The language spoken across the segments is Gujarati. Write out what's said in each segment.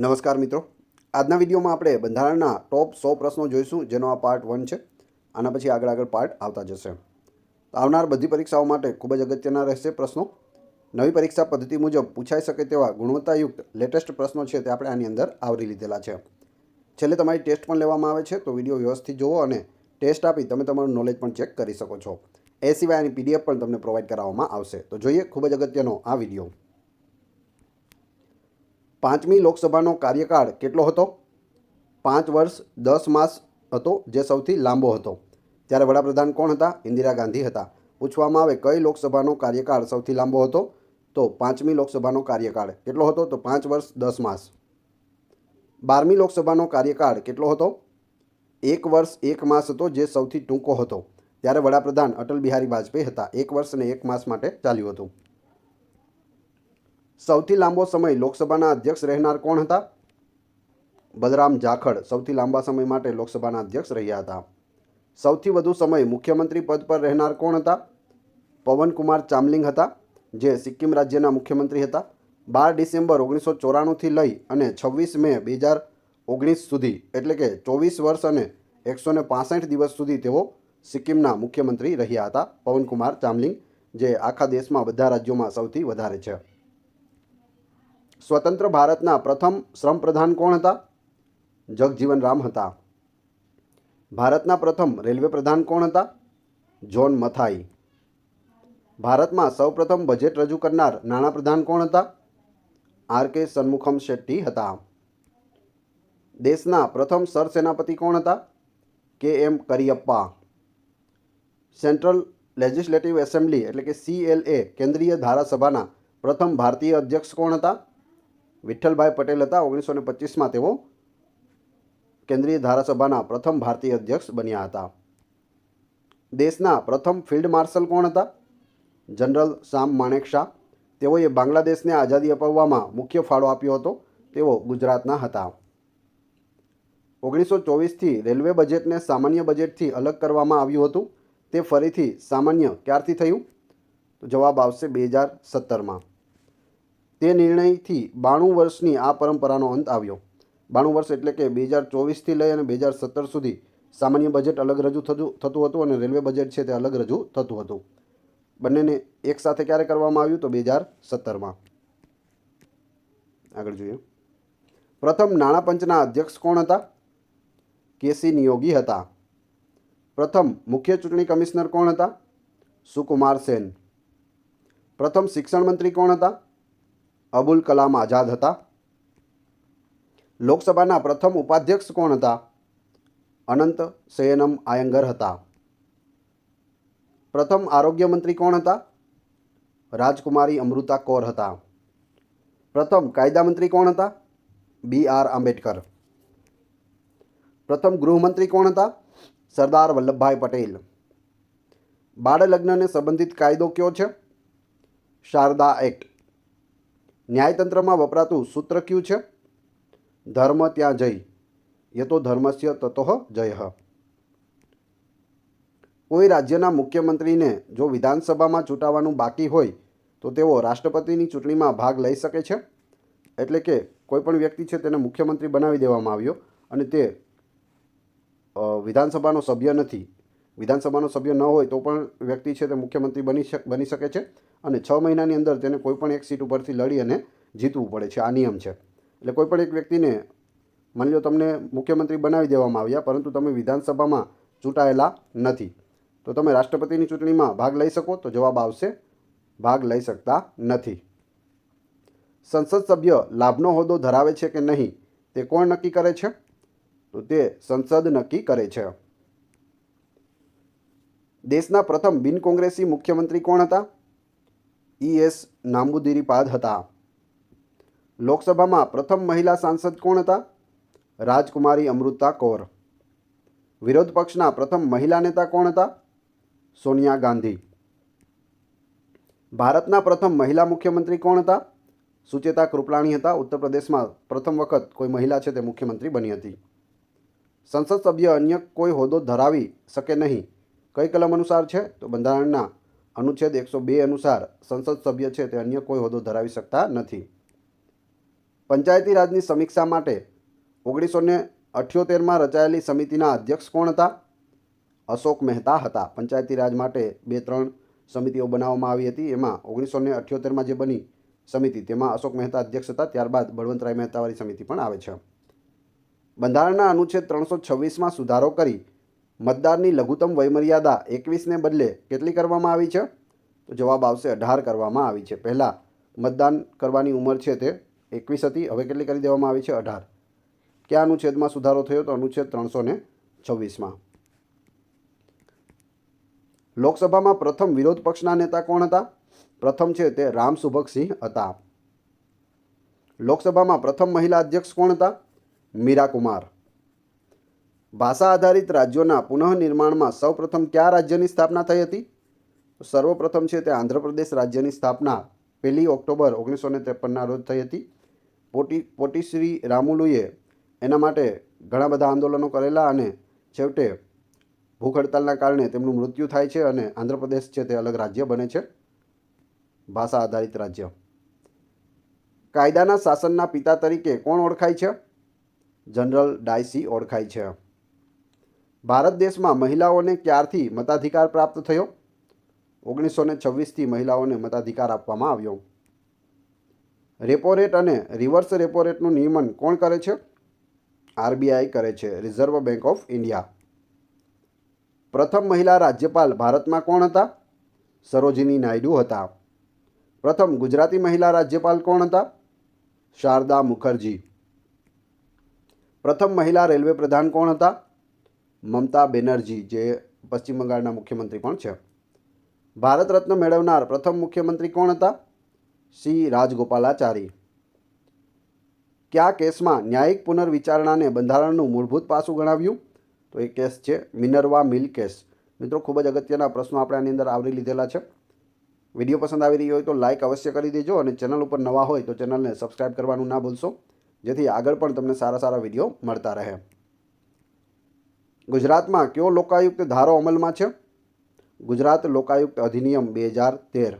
નમસ્કાર મિત્રો. આજના વિડીયોમાં આપણે બંધારણના ટોપ સો પ્રશ્નો જોઈશું, જેનો આ પાર્ટ વન છે. આના પછી આગળ આગળ પાર્ટ આવતા જશે. આવનાર બધી પરીક્ષાઓ માટે ખૂબ જ અગત્યના રહેશે પ્રશ્નો. નવી પરીક્ષા પદ્ધતિ મુજબ પૂછાઈ શકે તેવા ગુણવત્તાયુક્ત લેટેસ્ટ પ્રશ્નો છે તે આપણે આની અંદર આવરી લીધેલા છે. છેલ્લે તમારી ટેસ્ટ પણ લેવામાં આવે છે, તો વીડિયો વ્યવસ્થિત જુઓ અને ટેસ્ટ આપી તમે તમારું નોલેજ પણ ચેક કરી શકો છો. એ સિવાય આની પીડીએફ પણ તમને પ્રોવાઈડ કરાવવામાં આવશે. તો જોઈએ ખૂબ જ અગત્યનો આ વીડિયો. પાંચમી લોકસભાનો કાર્યકાળ કેટલો હતો? પાંચ વર્ષ, દસ માસ હતો, જે સૌથી લાંબો હતો. ત્યારે વડાપ્રધાન કોણ હતા? ઇન્દિરા ગાંધી હતા. પૂછવામાં આવે કઈ લોકસભાનો કાર્યકાળ સૌથી લાંબો હતો? તો પાંચમી લોકસભાનો કાર્યકાળ કેટલો હતો? તો પાંચ વર્ષ, દસ માસ. બારમી લોકસભાનો કાર્યકાળ કેટલો હતો? એક વર્ષ, એક માસ હતો, જે સૌથી ટૂંકો હતો. ત્યારે વડાપ્રધાન અટલ બિહારી વાજપેયી હતા. એક વર્ષ અને એક માસ માટે ચાલ્યું હતું. સૌથી લાંબો સમય લોકસભાના અધ્યક્ષ રહેનાર કોણ હતા? બલરામ જાખડ સૌથી લાંબા સમય માટે લોકસભાના અધ્યક્ષ રહ્યા હતા. સૌથી વધુ સમય મુખ્યમંત્રી પદ પર રહેનાર કોણ હતા? પવનકુમાર ચામલિંગ હતા, જે સિક્કિમ રાજ્યના મુખ્યમંત્રી હતા. બાર ડિસેમ્બર ઓગણીસો ચોરાણુંથી લઈ અને છવ્વીસ મે બે હજાર ઓગણીસ સુધી, એટલે કે ચોવીસ વર્ષ અને એકસો ને દિવસ સુધી તેઓ સિક્કિમના મુખ્યમંત્રી રહ્યા હતા. પવનકુમાર ચામલિંગ, જે આખા દેશમાં બધા રાજ્યોમાં સૌથી વધારે છે. સ્વતંત્ર ભારતના પ્રથમ શ્રમ પ્રધાન કોણ હતા? જગજીવન રામ હતા. ભારતના પ્રથમ રેલવે પ્રધાન કોણ હતા? જોન મથાઈ. ભારતમાં સૌપ્રથમ બજેટ રજૂ કરનાર નાણાપ્રધાન કોણ હતા? આર કે સન્મુખમ શેટ્ટી હતા. દેશના પ્રથમ સરસેનાપતિ કોણ હતા? K M Cariappa. Central legislative assembly એટલે કે સીએલએ કેન્દ્રીય ધારાસભાના પ્રથમ ભારતીય અધ્યક્ષ કોણ હતા? વિઠ્ઠલભાઈ પટેલ હતા. ઓગણીસો ને પચીસમાં તેઓ કેન્દ્રીય ધારાસભાના પ્રથમ ભારતીય અધ્યક્ષ બન્યા હતા. દેશના પ્રથમ ફિલ્ડ માર્શલ કોણ હતા? General Sam Manekshaw. તેઓએ બાંગ્લાદેશને આઝાદી અપાવવામાં મુખ્ય ફાળો આપ્યો હતો. તેઓ ગુજરાતના હતા. ઓગણીસો ચોવીસથી રેલવે બજેટને સામાન્ય બજેટથી અલગ કરવામાં આવ્યું હતું. તે ફરીથી સામાન્ય ક્યારથી થયું? તો જવાબ આવશે બે હજાર સત્તરમાં. તે નિર્ણયથી બાણું વર્ષની આ પરંપરાનો અંત આવ્યો. બાણું વર્ષ એટલે કે બે હજાર ચોવીસથી લઈ અને બે હજાર સત્તર સુધી સામાન્ય બજેટ અલગ રજૂ થતું થતું હતું અને રેલવે બજેટ છે તે અલગ રજૂ થતું હતું. બંનેને એકસાથે ક્યારે કરવામાં આવ્યું તો બે હજાર સત્તરમાં? આગળ જોઈએ. પ્રથમ નાણાં પંચના અધ્યક્ષ કોણ હતા? કેસી નિયોગી હતા. પ્રથમ મુખ્ય ચૂંટણી કમિશનર કોણ હતા? સુકુમાર સેન. પ્રથમ શિક્ષણ મંત્રી કોણ હતા? અબુલ કલામ આઝાદ હતા. લોકસભાના પ્રથમ ઉપાધ્યક્ષ કોણ હતા? અનંત સયનમ આયંગર હતા. પ્રથમ આરોગ્ય મંત્રી કોણ હતા? રાજકુમારી અમૃતા કૌર હતા. પ્રથમ કાયદા મંત્રી કોણ હતા? B R Ambedkar. પ્રથમ ગૃહમંત્રી કોણ હતા? સરદાર વલ્લભભાઈ પટેલ. બાળ લગ્નને સંબંધિત કાયદો કયો છે? શારદા એક્ટ. ન્યાયતંત્રમાં વપરાતું સૂત્ર કયું છે? ધર્મ ત્યાં જય તો ધર્મસ્ય તતોહ જય. કોઈ રાજ્યના મુખ્યમંત્રીને જો વિધાનસભામાં ચૂંટાવાનું બાકી હોય, તો તેઓ રાષ્ટ્રપતિની ચૂંટણીમાં ભાગ લઈ શકે છે? એટલે કે કોઈ પણ વ્યક્તિ છે તેને મુખ્યમંત્રી બનાવી દેવામાં આવ્યો અને તે વિધાનસભાનો સભ્ય નથી. વિધાનસભાનો સભ્ય ન હોય તો પણ વ્યક્તિ છે તે મુખ્યમંત્રી બની બની શકે છે અને છ મહિનાની અંદર તેને કોઈપણ એક સીટ ઉપરથી લડી અને જીતવું પડે છે. આ નિયમ છે. એટલે કોઈપણ એક વ્યક્તિને, માની લો તમને મુખ્યમંત્રી બનાવી દેવામાં આવ્યા, પરંતુ તમે વિધાનસભામાં ચૂંટાયેલા નથી, તો તમે રાષ્ટ્રપતિની ચૂંટણીમાં ભાગ લઈ શકો, તો જવાબ આવશે, ભાગ લઈ શકતા નથી. સંસદ સભ્ય લાભનો હોદ્દો ધરાવે છે કે નહીં, તે કોણ નક્કી કરે છે? તો તે સંસદ નક્કી કરે છે. દેશના પ્રથમ બિન કોંગ્રેસી મુખ્યમંત્રી કોણ હતા? ઈ એસ નાંબુદિરીપાદ હતા. લોકસભામાં પ્રથમ મહિલા સાંસદ કોણ હતા? રાજકુમારી અમૃતા કૌર. વિરોધ પક્ષના પ્રથમ મહિલા નેતા કોણ હતા? સોનિયા ગાંધી. ભારતના પ્રથમ મહિલા મુખ્યમંત્રી કોણ હતા? સુચેતા કૃપલાણી હતા. ઉત્તર પ્રદેશમાં પ્રથમ વખત કોઈ મહિલા છે તે મુખ્યમંત્રી બની હતી. સંસદ સભ્ય અન્ય કોઈ હોદ્દો ધરાવી શકે નહીં. કઈ કલમ અનુસાર છે? તો બંધારણના અનુચ્છેદ એકસો બે અનુસાર સંસદ સભ્ય છે તે અન્ય કોઈ હોદ્દો ધરાવી શકતા નથી. પંચાયતી રાજની સમીક્ષા માટે ઓગણીસો ને અઠ્યોતેરમાં રચાયેલી સમિતિના અધ્યક્ષ કોણ હતા? અશોક મહેતા હતા. પંચાયતી રાજ માટે બે ત્રણ સમિતિઓ બનાવવામાં આવી હતી. એમાં ઓગણીસો ને અઠ્યોતેરમાં જે બની સમિતિ, તેમાં અશોક મહેતા અધ્યક્ષ હતા. ત્યારબાદ બળવંતરાય મહેતાવાળી સમિતિ પણ આવે છે. બંધારણના અનુચ્છેદ ત્રણસો છવ્વીસમાં સુધારો કરી મતદારની લઘુત્તમ વયમર્યાદા એકવીસને બદલે કેટલી કરવામાં આવી છે? તો જવાબ આવશે અઢાર કરવામાં આવી છે. પહેલાં મતદાન કરવાની ઉંમર છે તે એકવીસ હતી, હવે કેટલી કરી દેવામાં આવી છે? અઢાર. કયા અનુચ્છેદમાં સુધારો થયો? તો અનુચ્છેદ ત્રણસો ને છવ્વીસમાં. લોકસભામાં પ્રથમ વિરોધ પક્ષના નેતા કોણ હતા? પ્રથમ છે તે રામ સુભકસિંહ હતા લોકસભામાં પ્રથમ મહિલા અધ્યક્ષ કોણ હતા? મીરા કુમાર. ભાષા આધારિત રાજ્યોના પુનઃનિર્માણમાં સૌપ્રથમ કયા રાજ્યની સ્થાપના થઈ હતી? સર્વપ્રથમ છે તે આંધ્રપ્રદેશ રાજ્યની સ્થાપના પહેલી ઓક્ટોબર ઓગણીસો ને ત્રેપનના રોજ થઈ હતી. પોટી પોટીશ્રી રામુલુએ એના માટે ઘણા બધા આંદોલનો કરેલા અને છેવટે ભૂખ હડતાલના કારણે તેમનું મૃત્યુ થાય છે અને આંધ્રપ્રદેશ છે તે અલગ રાજ્ય બને છે. ભાષા આધારિત રાજ્ય. કાયદાના શાસનના પિતા તરીકે કોણ ઓળખાય છે? જનરલ ડાયસી ઓળખાય છે. ભારત દેશમાં મહિલાઓને ક્યારથી મતાધિકાર પ્રાપ્ત થયો? ઓગણીસો ને છવ્વીસથી મહિલાઓને મતાધિકાર આપવામાં આવ્યો. રેપો રેટ અને રિવર્સ રેપો રેટનું નિયમન કોણ કરે છે? આરબીઆઈ કરે છે, રિઝર્વ બેંક ઓફ ઇન્ડિયા. પ્રથમ મહિલા રાજ્યપાલ ભારતમાં કોણ હતા? સરોજિની નાયડુ હતા. પ્રથમ ગુજરાતી મહિલા રાજ્યપાલ કોણ હતા? શારદા મુખર્જી. પ્રથમ મહિલા રેલવે પ્રધાન કોણ હતા? મમતા બેનર્જી, જે પશ્ચિમ બંગાળના મુખ્યમંત્રી પણ છે. ભારત રત્ન મેળવનાર પ્રથમ મુખ્યમંત્રી કોણ હતા? સી. રાજગોપાલાચારી. કયા કેસમાં ન્યાયિક પુનર્વિચારણાને બંધારણનું મૂળભૂત પાસું ગણાવ્યું? તો એ કેસ છે મિનરવા મિલ કેસ. મિત્રો, ખૂબ જ અગત્યના પ્રશ્નો આપણે આની અંદર આવરી લીધેલા છે. વીડિયો પસંદ આવી રહી હોય તો લાઇક અવશ્ય કરી દેજો અને ચેનલ ઉપર નવા હોય તો ચેનલને સબસ્ક્રાઈબ કરવાનું ના ભૂલશો. જેથી આગળ પણ તમને સારા સારા વીડિયો મળતા રહે. ગુજરાતમાં કયો લોકાયુક્ત ધારો અમલમાં છે? ગુજરાત લોકાયુક્ત અધિનિયમ બે હજાર તેર.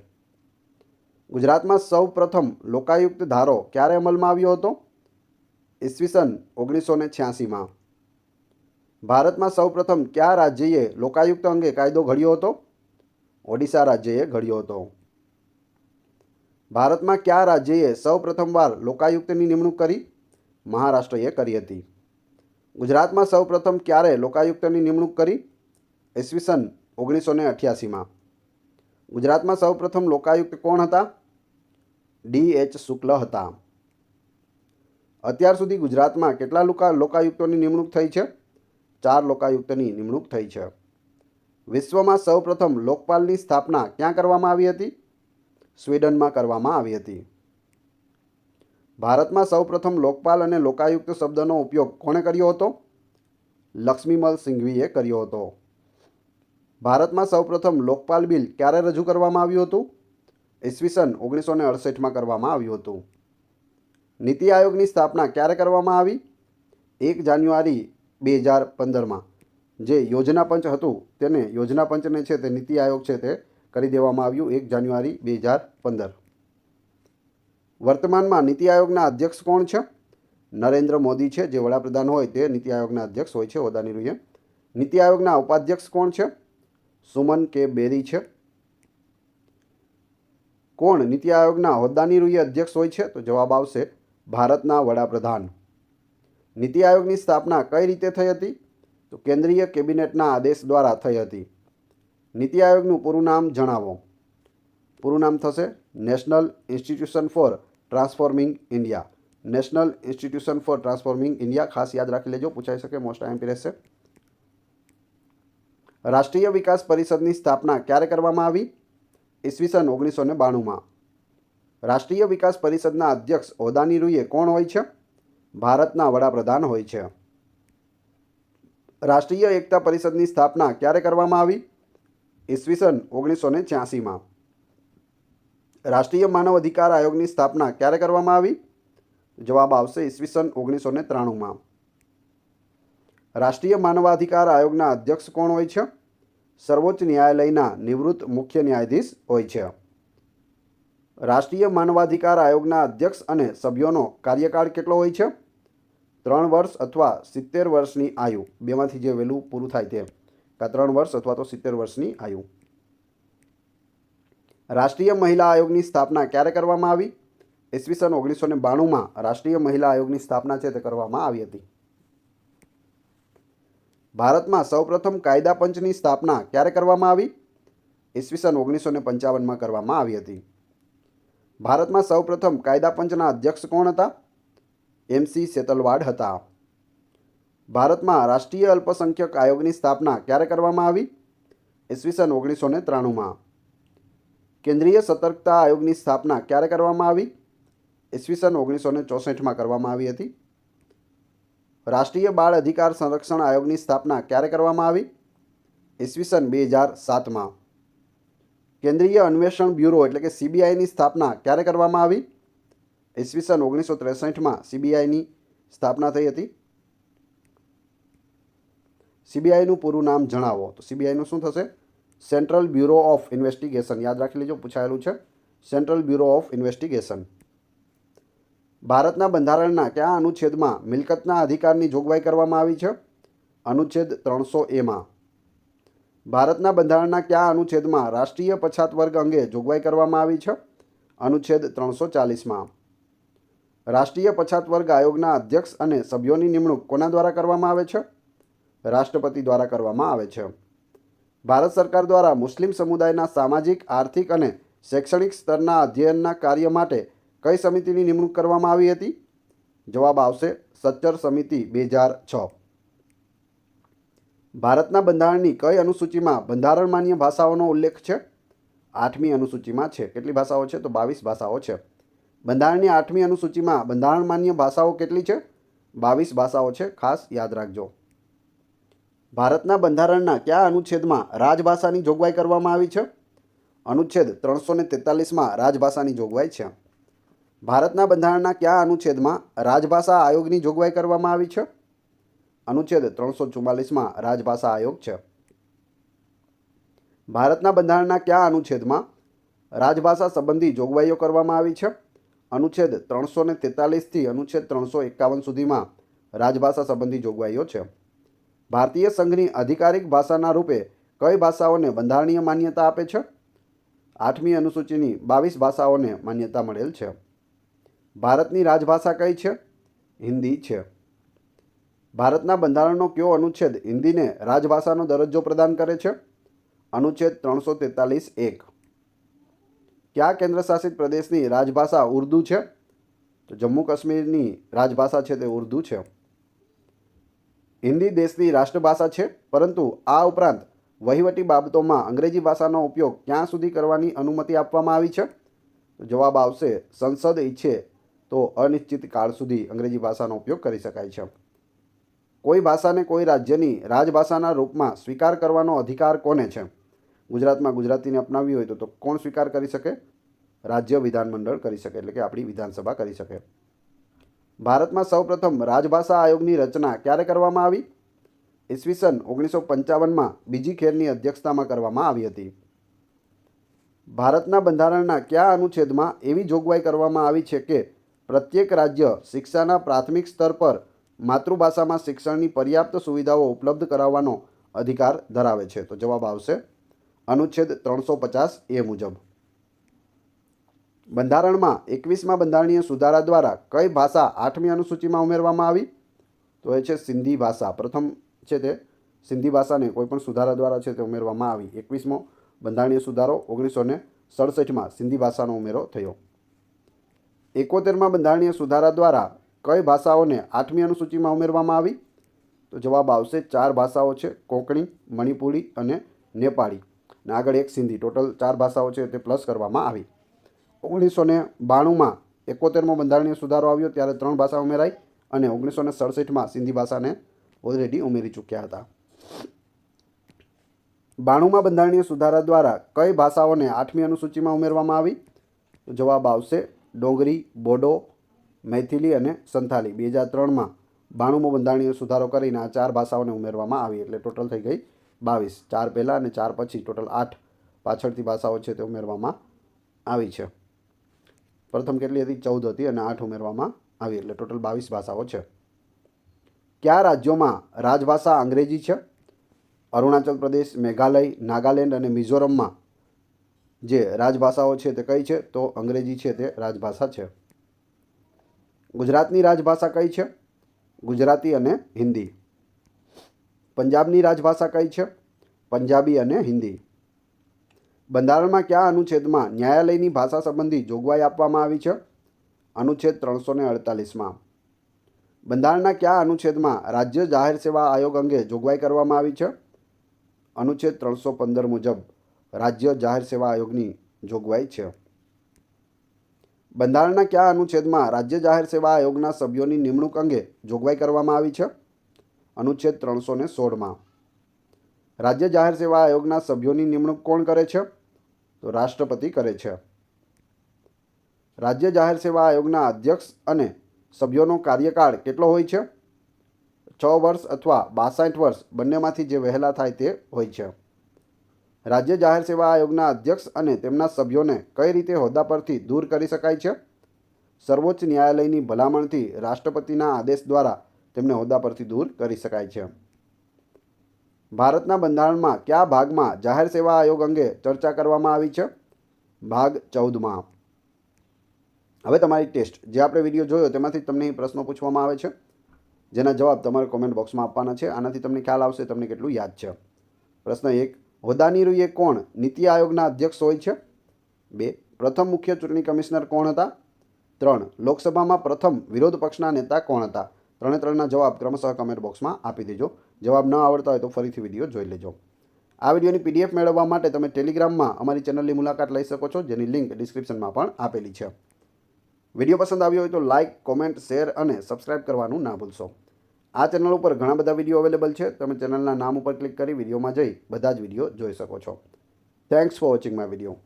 ગુજરાતમાં સૌ પ્રથમ લોકાયુક્ત ધારો ક્યારે અમલમાં આવ્યો હતો? ઈસવીસન ઓગણીસો ને છ્યાસીમાં. ભારતમાં સૌપ્રથમ કયા રાજ્યએ લોકાયુક્ત અંગે કાયદો ઘડ્યો હતો? ઓડિશા રાજ્યએ ઘડ્યો હતો. ભારતમાં કયા રાજ્યએ સૌ પ્રથમવાર લોકાયુક્તની નિમણૂક કરી? મહારાષ્ટ્રએ કરી હતી. ગુજરાતમાં સૌપ્રથમ ક્યારે લોકાયુક્તની નિમણૂક કરી? ઈસવીસન ઓગણીસો ને અઠ્યાસીમાં. ગુજરાતમાં સૌપ્રથમ લોકાયુક્ત કોણ હતા? ડી એચ શુક્લ હતા. અત્યાર સુધી ગુજરાતમાં કેટલા લોકા લોકાયુક્તોની નિમણૂક થઈ છે? ચાર લોકાયુક્તની નિમણૂક થઈ છે. વિશ્વમાં સૌપ્રથમ લોકપાલની સ્થાપના ક્યાં કરવામાં આવી હતી? સ્વીડનમાં કરવામાં આવી હતી. ભારતમાં સૌપ્રથમ લોકપાલ અને લોકાયુક્ત શબ્દનો ઉપયોગ કોણે કર્યો હતો? લક્ષ્મીમલ સિંઘવીએ કર્યો હતો. ભારતમાં સૌપ્રથમ લોકપાલ બિલ ક્યારે રજૂ કરવામાં આવ્યું હતું? ઈસવીસન ઓગણીસો ને અડસઠમાં કરવામાં આવ્યું હતું. નીતિ આયોગની સ્થાપના ક્યારે કરવામાં આવી? એક જાન્યુઆરી બે હજાર પંદરમાં. જે યોજના પંચ હતું તેને યોજના પંચને છે તે નીતિ આયોગ છે તે કરી દેવામાં આવ્યું એક જાન્યુઆરી બે હજાર પંદર. વર્તમાનમાં નીતિ આયોગના અધ્યક્ષ કોણ છે? નરેન્દ્ર મોદી છે, જે વડાપ્રધાન હોય તે નીતિ આયોગના અધ્યક્ષ હોય છે, હોદ્દાની રૂએ. નીતિ આયોગના ઉપાધ્યક્ષ કોણ છે? સુમન કે બેરી છે. કોણ નીતિ આયોગના હોદ્દાની રૂએ અધ્યક્ષ હોય છે? તો જવાબ આવશે ભારતના વડાપ્રધાન. નીતિ આયોગની સ્થાપના કઈ રીતે થઈ હતી? તો કેન્દ્રીય કેબિનેટના આદેશ દ્વારા થઈ હતી. નીતિ આયોગનું પૂરું નામ જણાવો. પૂરું નામ થશે national institution for transforming India national institution for transforming India ખાસ યાદ રાખી લેજો, પૂછાઈ શકે મોસ્ટ આઈએમપી રહેશે. રાષ્ટ્રીય વિકાસ પરિષદની સ્થાપના ક્યારે કરવામાં આવી? ઈસવીસન ઓગણીસો ને બાણુંમાં. રાષ્ટ્રીય વિકાસ પરિષદના અધ્યક્ષ ઓદાની રૂએ કોણ હોય છે? ભારતના વડાપ્રધાન હોય છે. રાષ્ટ્રીય એકતા પરિષદની સ્થાપના ક્યારે કરવામાં આવી? ઈસવીસન ઓગણીસો ને છ્યાસીમાં. રાષ્ટ્રીય માનવ અધિકાર આયોગની સ્થાપના ક્યારે કરવામાં આવી? જવાબ આવશે ઈસવીસન ઓગણીસો ને ત્રાણુંમાં રાષ્ટ્રીય માનવાધિકાર આયોગના અધ્યક્ષ કોણ હોય છે? સર્વોચ્ચ ન્યાયાલયના નિવૃત્ત મુખ્ય ન્યાયાધીશ હોય છે. રાષ્ટ્રીય માનવાધિકાર આયોગના અધ્યક્ષ અને સભ્યોનો કાર્યકાળ કેટલો હોય છે? ત્રણ વર્ષ અથવા સિત્તેર વર્ષની આયુ. બેમાંથી જે વહેલું પૂરું થાય તે. કાં ત્રણ વર્ષ અથવા તો સિત્તેર વર્ષની આયુ. રાષ્ટ્રીય મહિલા આયોગની સ્થાપના ક્યારે કરવામાં આવી? ઈસવીસન ઓગણીસો ને બાણુંમાં રાષ્ટ્રીય મહિલા આયોગની સ્થાપના છે તે કરવામાં આવી હતી. ભારતમાં સૌપ્રથમ કાયદા પંચની સ્થાપના ક્યારે કરવામાં આવી? ઈસવીસન ઓગણીસો ને પંચાવનમાં કરવામાં આવી હતી. ભારતમાં સૌપ્રથમ કાયદા પંચના અધ્યક્ષ કોણ હતા? એમસી સેતલવાડ હતા. ભારતમાં રાષ્ટ્રીય અલ્પસંખ્યક આયોગની સ્થાપના ક્યારે કરવામાં આવી? ઈસવીસન ઓગણીસો ને ત્રાણુંમાં. કેન્દ્રીય સતર્કતા આયોગની સ્થાપના ક્યારે કરવામાં આવી? ઈસવીસન ઓગણીસો ને ચોસઠમાં કરવામાં આવી હતી. રાષ્ટ્રીય બાળ અધિકાર સંરક્ષણ આયોગની સ્થાપના ક્યારે કરવામાં આવી? ઈસવીસન બે હજાર સાતમાં. કેન્દ્રીય અન્વેષણ બ્યુરો એટલે કે સીબીઆઈની સ્થાપના ક્યારે કરવામાં આવી? ઈસવીસન ઓગણીસો ત્રેસઠમાં સીબીઆઈની સ્થાપના થઈ હતી. સીબીઆઈનું પૂરું નામ જણાવો. તો સીબીઆઈનું શું થશે? Central bureau of investigation. યાદ રાખી લેજો, પૂછાયેલું છે. Central bureau of investigation. ભારતના બંધારણના કયા અનુચ્છેદમાં મિલકતના અધિકારની જોગવાઈ કરવામાં આવી છે? અનુચ્છેદ ત્રણસો એમાં ભારતના બંધારણના કયા અનુચ્છેદમાં રાષ્ટ્રીય પછાત વર્ગ અંગે જોગવાઈ કરવામાં આવી છે? અનુચ્છેદ ત્રણસો ચાલીસમાં રાષ્ટ્રીય પછાત વર્ગ આયોગના અધ્યક્ષ અને સભ્યોની નિમણૂક કોના દ્વારા કરવામાં આવે છે? રાષ્ટ્રપતિ દ્વારા કરવામાં આવે છે. ભારત સરકાર દ્વારા મુસ્લિમ સમુદાયના સામાજિક, આર્થિક અને શૈક્ષણિક સ્તરના અધ્યયનના કાર્ય માટે કઈ સમિતિની નિમણૂક કરવામાં આવી હતી? જવાબ આવશે સચ્ચર સમિતિ બે હજાર છ. ભારતના બંધારણની કઈ અનુસૂચિમાં બંધારણ માન્ય ભાષાઓનો ઉલ્લેખ છે? આઠમી અનુસૂચિમાં છે. કેટલી ભાષાઓ છે? તો બાવીસ ભાષાઓ છે. બંધારણની આઠમી અનુસૂચિમાં બંધારણ માન્ય ભાષાઓ કેટલી છે? બાવીસ ભાષાઓ છે. ખાસ યાદ રાખજો. ભારતના બંધારણના કયા અનુચ્છેદમાં રાજભાષાની જોગવાઈ કરવામાં આવી છે? અનુચ્છેદ ત્રણસો ને તેતાલીસમાં રાજભાષાની જોગવાઈ છે. ભારતના બંધારણના કયા અનુચ્છેદમાં રાજભાષા આયોગની જોગવાઈ કરવામાં આવી છે? અનુચ્છેદ ત્રણસો ચુમ્માલીસમાં રાજભાષા આયોગ છે. ભારતના બંધારણના કયા અનુચ્છેદમાં રાજભાષા સંબંધી જોગવાઈઓ કરવામાં આવી છે? અનુચ્છેદ ત્રણસો ને તેતાલીસથી અનુચ્છેદ ત્રણસો એકાવન સુધીમાં રાજભાષા સંબંધી જોગવાઈઓ છે. ભારતીય સંઘની આધિકારિક ભાષાના રૂપે કઈ ભાષાઓને બંધારણીય માન્યતા આપે છે? આઠમી અનુસૂચિની બાવીસ ભાષાઓને માન્યતા મળેલ છે. ભારતની રાજભાષા કઈ છે? હિન્દી છે. ભારતના બંધારણનો કયો અનુચ્છેદ હિન્દીને રાજભાષાનો દરજ્જો પ્રદાન કરે છે? અનુચ્છેદ ત્રણસો તેતાલીસ એક. કયા કેન્દ્રશાસિત પ્રદેશની રાજભાષા ઉર્દૂ છે? તો જમ્મુ કાશ્મીરની રાજભાષા છે તે ઉર્દૂ છે. હિન્દી દેશની રાષ્ટ્રભાષા છે, પરંતુ આ ઉપરાંત વહીવટી બાબતોમાં અંગ્રેજી ભાષાનો ઉપયોગ ક્યાં સુધી કરવાની અનુમતિ આપવામાં આવી છે? જવાબ આવશે, સંસદ ઈચ્છે તો અનિશ્ચિત કાળ સુધી અંગ્રેજી ભાષાનો ઉપયોગ કરી શકાય છે. કોઈ ભાષાને કોઈ રાજ્યની રાજભાષાના રૂપમાં સ્વીકાર કરવાનો અધિકાર કોને છે? ગુજરાતમાં ગુજરાતીને અપનાવી હોય તો કોણ સ્વીકાર કરી શકે? રાજ્ય વિધાનમંડળ કરી શકે, એટલે કે આપણી વિધાનસભા કરી શકે. ભારતમાં સૌપ્રથમ રાજભાષા આયોગની રચના ક્યારે કરવામાં આવી? ઈસવીસન ઓગણીસો પંચાવનમાં બીજી ખેરની અધ્યક્ષતામાં કરવામાં આવી હતી. ભારતના બંધારણના કયા અનુચ્છેદમાં એવી જોગવાઈ કરવામાં આવી છે કે પ્રત્યેક રાજ્ય શિક્ષાના પ્રાથમિક સ્તર પર માતૃભાષામાં શિક્ષણની પર્યાપ્ત સુવિધાઓ ઉપલબ્ધ કરાવવાનો અધિકાર ધરાવે છે? તો જવાબ આવશે અનુચ્છેદ ત્રણસો પચાસ એ મુજબ. બંધારણમાં એકવીસમાં બંધારણીય સુધારા દ્વારા કઈ ભાષા આઠમી અનુસૂચિમાં ઉમેરવામાં આવી? તો એ છે સિંધી ભાષા. પ્રથમ છે તે સિંધી ભાષાને કોઈપણ સુધારા દ્વારા છે તે ઉમેરવામાં આવી. એકવીસમો બંધારણીય સુધારો ઓગણીસો ને સડસઠમાં સિંધી ભાષાનો ઉમેરો થયો. એકોતેરમાં બંધારણીય સુધારા દ્વારા કઈ ભાષાઓને આઠમી અનુસૂચિમાં ઉમેરવામાં આવી? તો જવાબ આવશે ચાર ભાષાઓ છે કોંકણી, મણિપુરી અને નેપાળી. અને આગળ એક સિંધી. ટોટલ ચાર ભાષાઓ છે તે પ્લસ કરવામાં આવી. ઓગણીસો ને બાણુંમાં એકોતેરમો બંધારણીય સુધારો આવ્યો ત્યારે ત્રણ ભાષા ઉમેરાઈ અને ઓગણીસો ને સડસઠમાં સિંધી ભાષાને ઓલરેડી ઉમેરી ચૂક્યા હતા. બાણુંમાં બંધારણીય સુધારા દ્વારા કઈ ભાષાઓને આઠમી અનુસૂચિમાં ઉમેરવામાં આવી? જવાબ આવશે ડોંગરી, બોડો, મૈથિલી અને સંથાલી. બે હજાર ત્રણમાં બાણુંમો બંધારણીય સુધારો કરીને આ ચાર ભાષાઓને ઉમેરવામાં આવી એટલે ટોટલ થઈ ગઈ બાવીસ. ચાર પહેલાં અને ચાર પછી ટોટલ આઠ પાછળથી ભાષાઓ છે તે ઉમેરવામાં આવી છે. પ્રથમ કેટલી હતી? ચૌદ હતી અને આઠ ઉમેરવામાં આવી. એટલે ટોટલ બાવીસ ભાષાઓ છે. કયા રાજ્યોમાં રાજભાષા અંગ્રેજી છે? અરુણાચલ પ્રદેશ, મેઘાલય, નાગાલેન્ડ અને મિઝોરમમાં જે રાજભાષાઓ છે તે કઈ છે? તો અંગ્રેજી છે તે રાજભાષા છે. ગુજરાતની રાજભાષા કઈ છે? ગુજરાતી અને હિન્દી. પંજાબની રાજભાષા કઈ છે? પંજાબી અને હિન્દી. બંધારણમાં કયા અનુચ્છેદમાં ન્યાયાલયની ભાષા સંબંધી જોગવાઈ આપવામાં આવી છે? અનુચ્છેદ ત્રણસો ને અડતાલીસમાં. બંધારણના કયા અનુચ્છેદમાં રાજ્ય જાહેર સેવા આયોગ અંગે જોગવાઈ કરવામાં આવી છે? અનુચ્છેદ ત્રણસો પંદર મુજબ રાજ્ય જાહેર સેવા આયોગની જોગવાઈ છે. બંધારણના કયા અનુચ્છેદમાં રાજ્ય જાહેર સેવા આયોગના સભ્યોની નિમણૂક અંગે જોગવાઈ કરવામાં આવી છે? અનુચ્છેદ ત્રણસો ને સોળમાં. રાજ્ય જાહેર સેવા આયોગના સભ્યોની નિમણૂક કોણ કરે છે? તો રાષ્ટ્રપતિ કરે છે. રાજ્ય જાહેર સેવા આયોગના અધ્યક્ષ અને સભ્યોનો કાર્યકાળ કેટલો હોય છે? છ વર્ષ અથવા બાસઠ વર્ષ બંનેમાંથી જે વહેલા થાય તે હોય છે. રાજ્ય જાહેર સેવા આયોગના અધ્યક્ષ અને તેમના સભ્યોને કઈ રીતે હોદ્દા પરથી દૂર કરી શકાય છે? સર્વોચ્ચ ન્યાયાલયની ભલામણથી રાષ્ટ્રપતિના આદેશ દ્વારા તેમને હોદ્દા પરથી દૂર કરી શકાય છે. ભારતના બંધારણમાં કયા ભાગમાં જાહેર સેવા આયોગ અંગે ચર્ચા કરવામાં આવી છે? ભાગ ચૌદમાં. હવે તમારી ટેસ્ટ. જે આપણે વીડિયો જોયો તેમાંથી તમને પ્રશ્નો પૂછવામાં આવે છે. જેના જવાબ તમારે કોમેન્ટ બોક્સમાં આપવાના છે. આનાથી તમને ખ્યાલ આવશે, તમને કેટલું યાદ છે. પ્રશ્ન એક હોદ્દાની રૂએ કોણ નીતિ આયોગના અધ્યક્ષ હોય છે? બે, પ્રથમ મુખ્ય ચૂંટણી કમિશનર કોણ હતા? ત્રણ, લોકસભામાં પ્રથમ વિરોધ પક્ષના નેતા કોણ હતા? ત્રણે ત્રણના જવાબ ક્રમશઃ કમેન્ટ બોક્સમાં આપી દેજો. જવાબ ન આવડતા હોય તો ફરીથી વીડિયો જોઈ લેજો. આ વિડીયોની પીડીએફ મેળવવા માટે તમે ટેલિગ્રામમાં અમારી ચેનલની મુલાકાત લઈ શકો છો, જેની લિંક ડિસ્ક્રિપ્શનમાં પણ આપેલી છે. વીડિયો પસંદ આવ્યો હોય તો લાઇક કોમેન્ટ, શેર અને સબસ્ક્રાઇબ કરવાનું ના ભૂલશો. આ ચેનલ ઉપર ઘણા બધા વીડિયો અવેલેબલ છે. તમે ચેનલના નામ ઉપર ક્લિક કરી વિડીયોમાં જઈ બધા જ વીડિયો જોઈ શકો છો. Thanks for watching my video